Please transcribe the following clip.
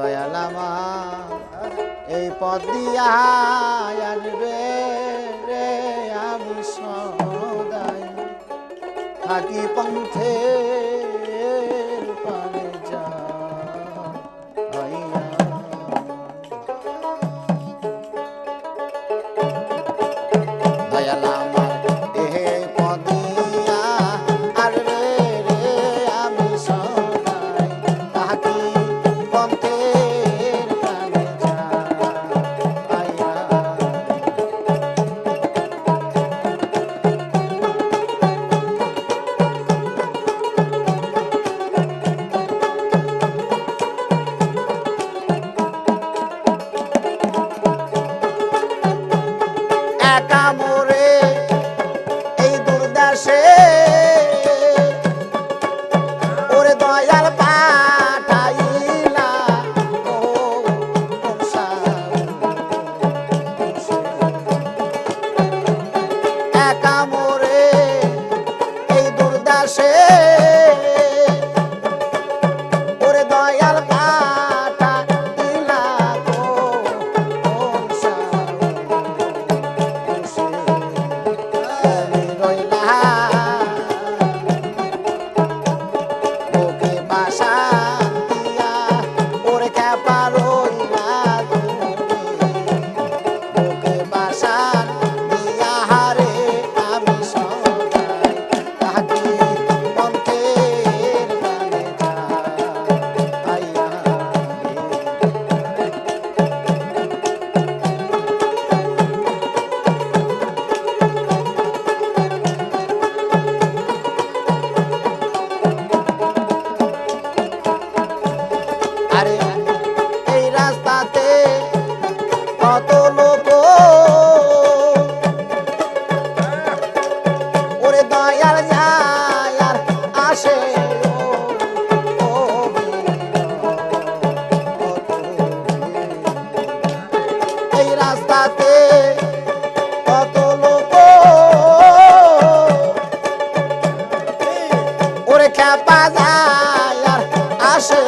দয়াল এই পথ দিয়া আসবে রে আমি সদাই। থাকি আসে। মায়ার যায়ার আসে এই রাস্তাতে কত লোক ওরে খ্যাপা যায়ার আসে